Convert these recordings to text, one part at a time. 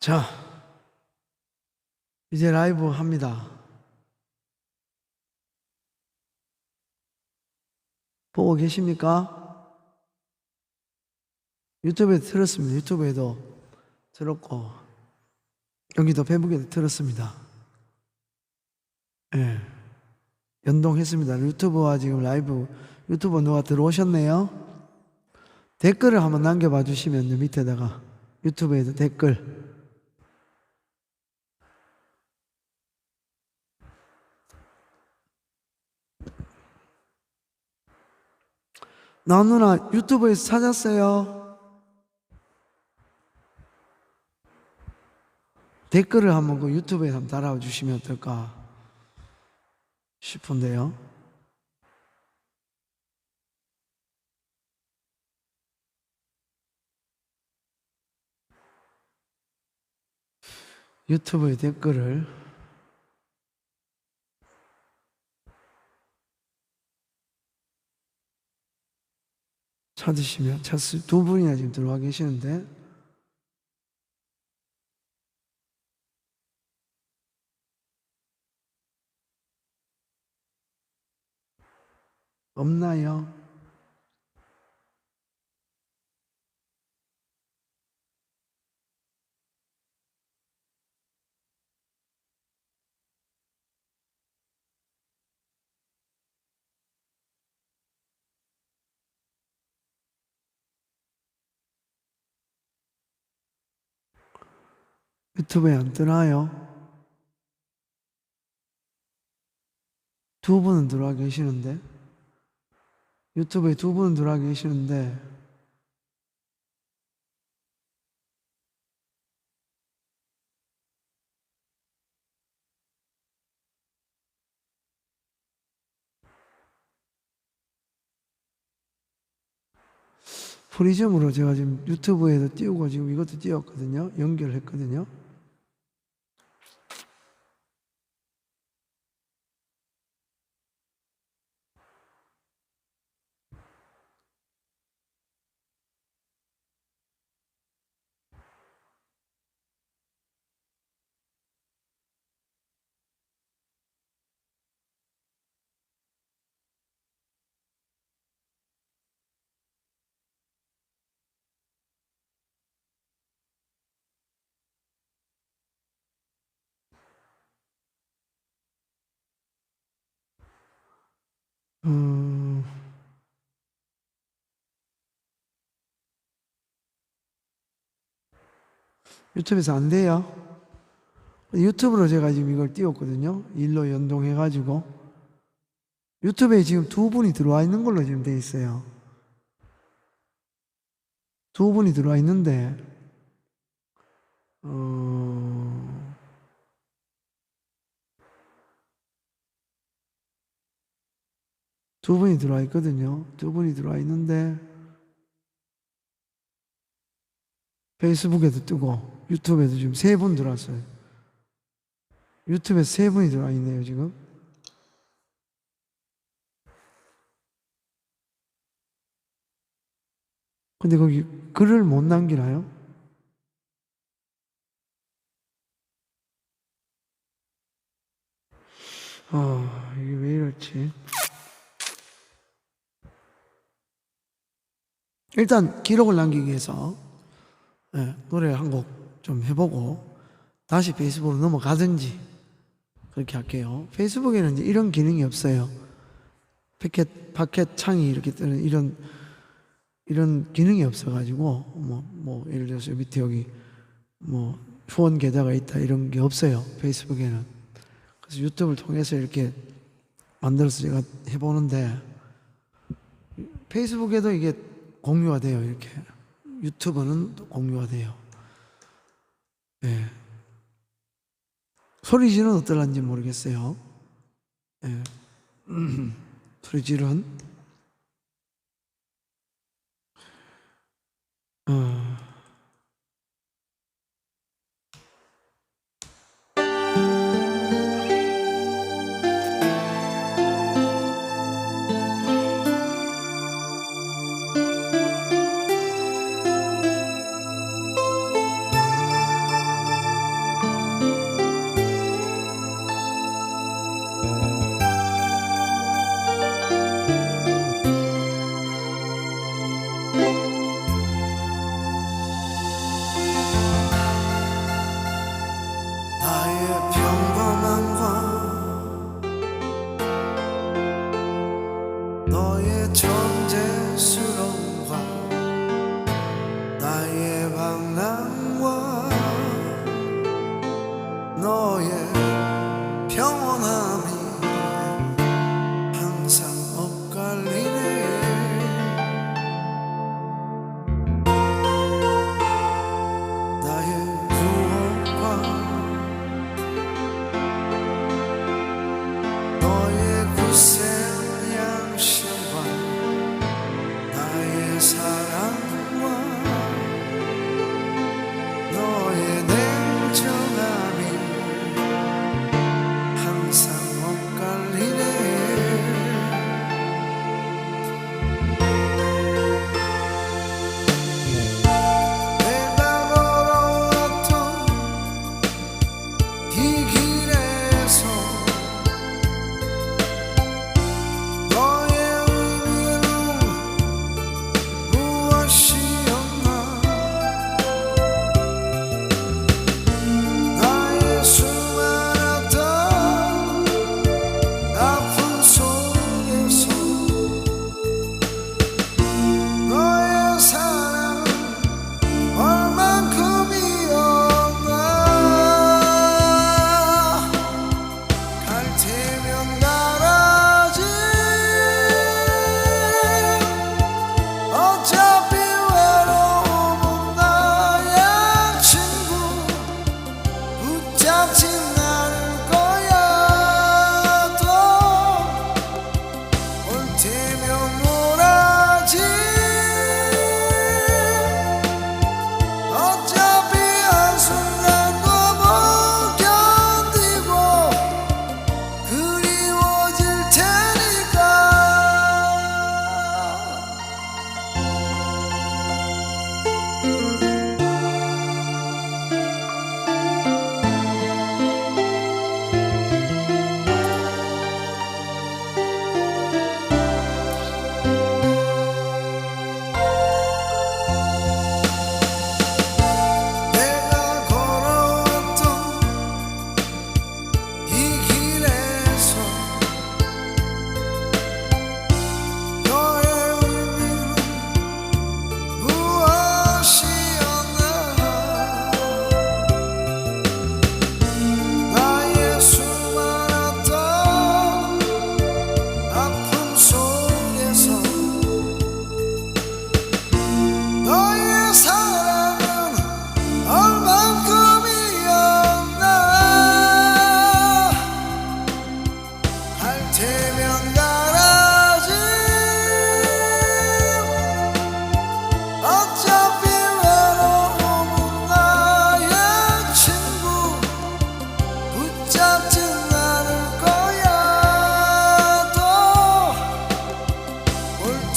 자, 이제 라이브 합니다. 보고 계십니까? 유튜브에 들었습니다. 유튜브에도 들었고, 여기도 페북에도 들었습니다. 예. 연동했습니다. 유튜브와 지금 라이브, 유튜브 누가 들어오셨네요? 댓글을 한번 남겨봐 주시면요, 밑에다가. 유튜브에도 댓글. 나 누나 유튜브에서 찾았어요. 댓글을 한번 그 유튜브에 한번 달아와 주시면 어떨까 싶은데요. 유튜브에 댓글을 찾으시면 찾을 두 분이나 지금 들어와 계시는데 없나요? 유튜브에 안 뜨나요? 두 분은 들어와 계시는데 유튜브에 두 분은 들어와 계시는데 프리즘으로 제가 지금 유튜브에도 띄우고 지금 이것도 띄웠거든요. 연결했거든요. 음, 유튜브에서 안 돼요. 유튜브로 제가 지금 이걸 띄웠거든요. 일로 연동해가지고. 유튜브에 지금 두 분이 들어와 있는 걸로 지금 돼 있어요. 두 분이 들어와 있는데, 어, 두 분이 들어와 있거든요. 두 분이 들어와 있는데, 페이스북에도 뜨고, 유튜브에도 지금 세 분 들어왔어요. 유튜브에 세 분이 들어와 있네요, 지금. 근데 거기 글을 못 남기나요? 아, 이게 왜 이렇지? 일단 기록을 남기기 위해서 예, 노래 한 곡 좀 해보고 다시 페이스북으로 넘어가든지 그렇게 할게요. 페이스북에는 이제 이런 기능이 없어요. 패켓 파켓 창이 이렇게 뜨는 이런 이런 기능이 없어가지고 뭐뭐 예를 들어서 밑에 여기 뭐 후원 계좌가 있다 이런 게 없어요. 페이스북에는 그래서 유튜브를 통해서 이렇게 만들어서 제가 해보는데 페이스북에도 이게 공유가 돼요. 이렇게 유튜브는 또 공유가 돼요. 예. 소리 지는 어떨란지 모르겠어요. 예. 소리 지른 어. আমি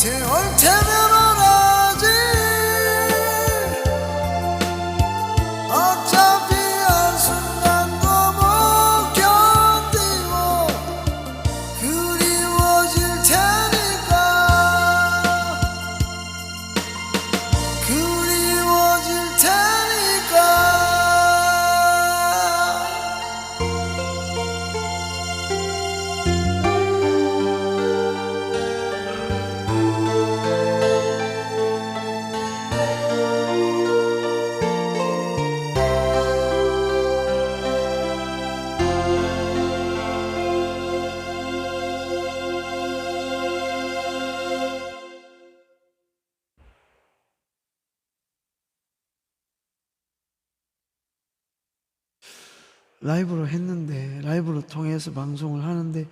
Do you want to? 라이브로 했는데 라이브로 통해서 방송을 하는데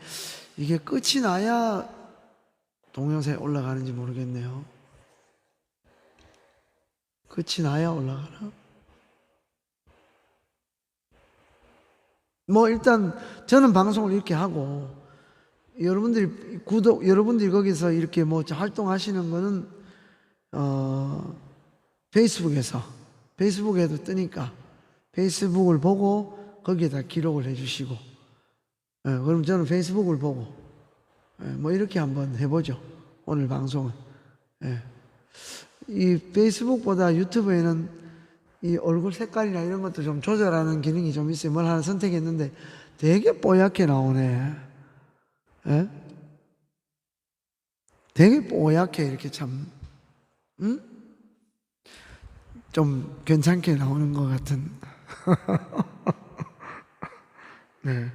이게 끝이 나야 동영상에 올라가는지 모르겠네요. 끝이 나야 올라가나? 뭐 일단 저는 방송을 이렇게 하고 여러분들이 구독 여러분들이 거기서 이렇게 뭐 활동하시는 거는 어 페이스북에서 페이스북에도 뜨니까 페이스북을 보고 거기에 다 기록을 해주시고 예, 그럼 저는 페이스북을 보고 예, 뭐 이렇게 한번 해보죠 오늘 방송은 예. 이 페이스북보다 유튜브에는 이 얼굴 색깔이나 이런 것도 좀 조절하는 기능이 좀 있어요 뭘 하나 선택했는데 되게 뽀얗게 나오네 예? 되게 뽀얗게 이렇게 참 음? 좀 괜찮게 나오는 것 같은 네.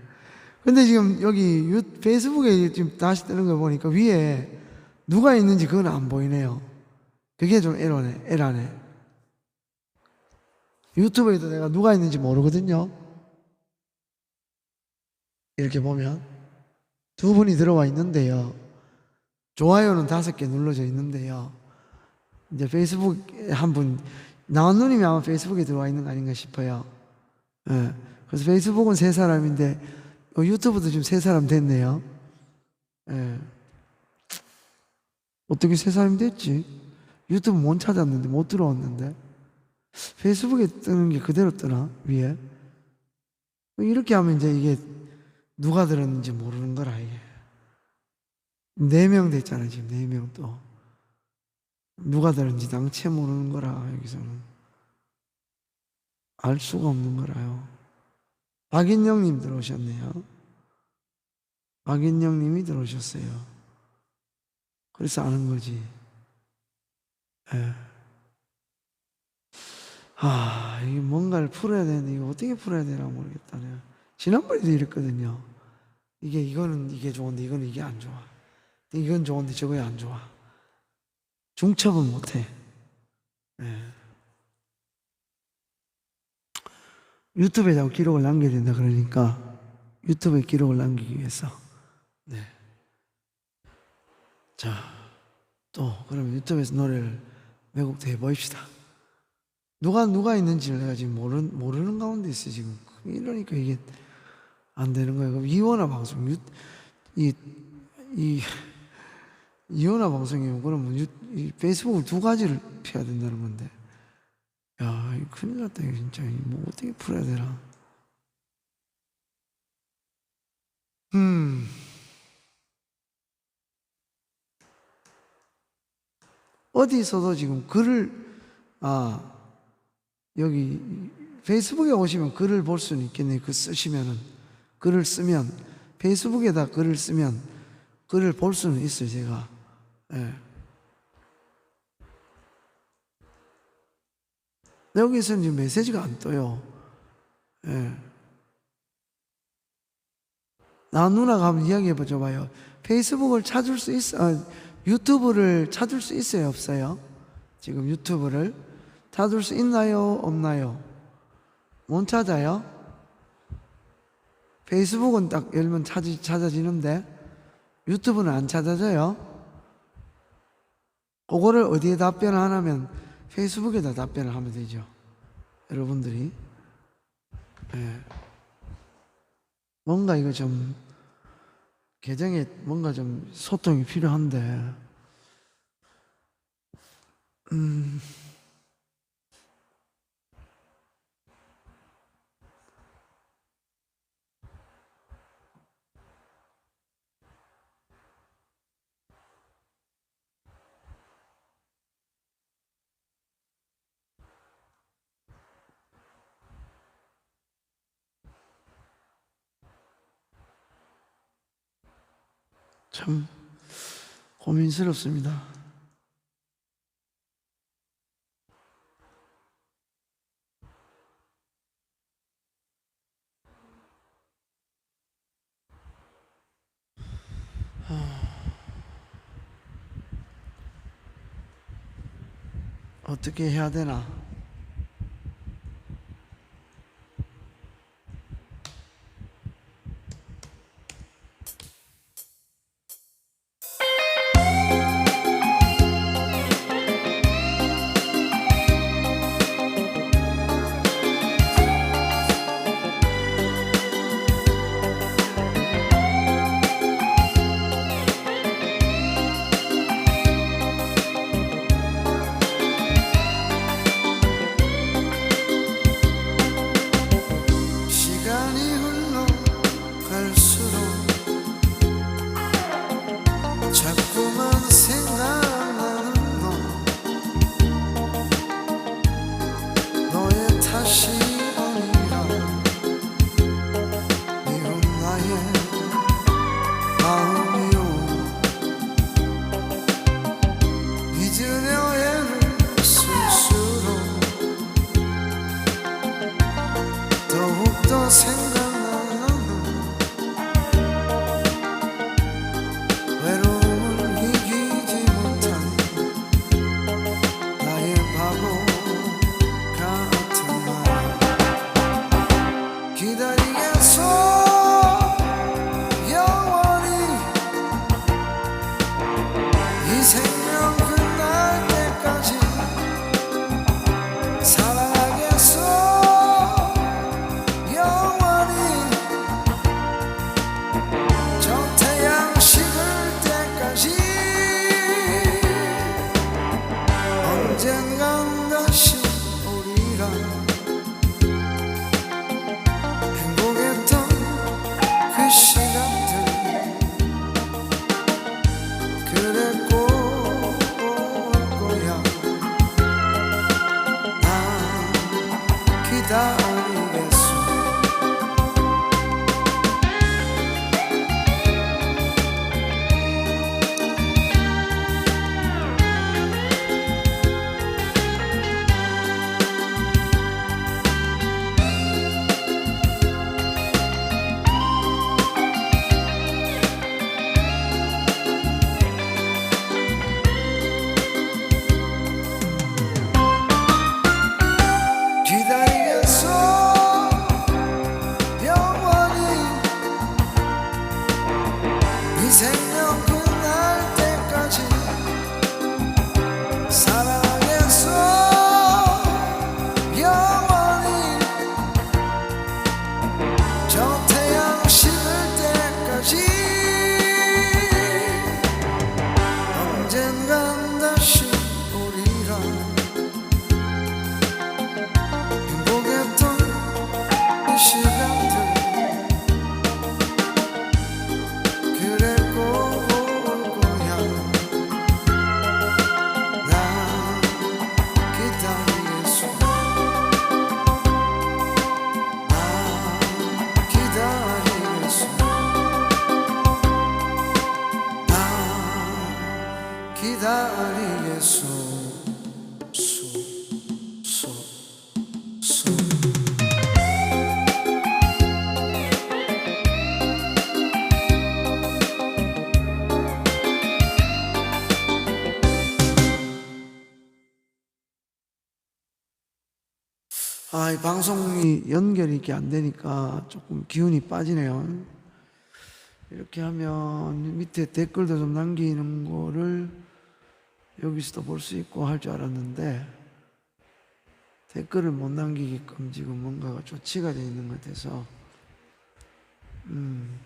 근데 지금 여기 유, 페이스북에 지금 다시 뜨는 거 보니까 위에 누가 있는지 그건 안 보이네요. 그게 좀 에러네, 에라네. 유튜브에도 내가 누가 있는지 모르거든요. 이렇게 보면 두 분이 들어와 있는데요. 좋아요는 다섯 개 눌러져 있는데요. 이제 페이스북 한 분, 나온 누님이 아마 페이스북에 들어와 있는 거 아닌가 싶어요. 예. 그래서 페이스북은 세 사람인데 어, 유튜브도 지금 세 사람 됐네요. 예. 어떻게 세 사람이 됐지? 유튜브 못 찾았는데 못 들어왔는데 페이스북에 뜨는 게 그대로 뜨나 위에? 이렇게 하면 이제 이게 누가 들었는지 모르는 거라 이게 네 명 됐잖아 지금 네 명 또 누가 들었는지 당체 모르는 거라 여기서는 알 수가 없는 거라요. 박인영님 들어오셨네요. 박인영님이 들어오셨어요. 그래서 아는 거지. 예. 아, 이게 뭔가를 풀어야 되는데 이거 어떻게 풀어야 되나 모르겠다. 내가 지난번에도 이랬거든요. 이게 이거는 이게 좋은데 이거는 이게 안 좋아. 이건 좋은데 저거 안 좋아. 중첩은 못 해. 예. 유튜브에다가 기록을 남겨야 된다 그러니까 유튜브에 기록을 남기기 위해서 네. 자, 또 그러면 유튜브에서 노래를 왜곡도 해보입시다. 누가 누가 있는지를 내가 지금 모르는 모르는 가운데 있어 지금 이러니까 이게 안 되는 거예요. 그럼 이원화 방송 유, 이, 이 이원화 방송이면 그러면 유, 이 페이스북을 두 가지를 피해야 된다는 건데. 야, 큰일 났다, 이거 진짜. 뭐 어떻게 풀어야 되나. 음. 어디서도 지금 글을, 아, 여기 페이스북에 오시면 글을 볼 수는 있겠네요. 그 쓰시면은. 글을 쓰면, 페이스북에다 글을 쓰면 글을 볼 수는 있어요, 제가. 예. 여기서는 지금 메시지가 안 떠요. 예. 나 누나가 한번 이야기해 보죠 봐요. 페이스북을 찾을 수 있어, 아, 유튜브를 찾을 수 있어요, 없어요? 지금 유튜브를 찾을 수 있나요, 없나요? 못 찾아요? 페이스북은 딱 열면 찾, 찾아지는데 유튜브는 안 찾아져요? 그거를 어디에 답변을 하냐면 페이스북에다 답변을 하면 되죠. 여러분들이. 예. 뭔가 이거 좀 계정에 뭔가 좀 소통이 필요한데 참 고민스럽습니다. 아, 어떻게 해야 되나? 기다리겠어 소, 소, 소. 아, 이 방송이 연결이 이렇게 안 되니까 조금 기운이 빠지네요. 이렇게 하면 밑에 댓글도 좀 남기는 거를 여기서도 볼 수 있고 할 줄 알았는데 댓글을 못 남기게끔 지금 뭔가가 조치가 되어 있는 것 같아서 음.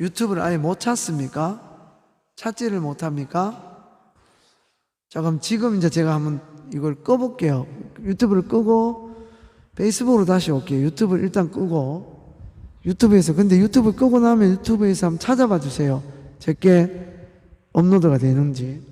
유튜브를 아예 못 찾습니까? 찾지를 못합니까? 자, 그럼 지금 이제 제가 한번 이걸 꺼볼게요. 유튜브를 끄고 페이스북으로 다시 올게요. 유튜브를 일단 끄고 유튜브에서 근데 유튜브 끄고 나면 유튜브에서 한번 찾아봐 주세요. 제게 업로드가 되는지.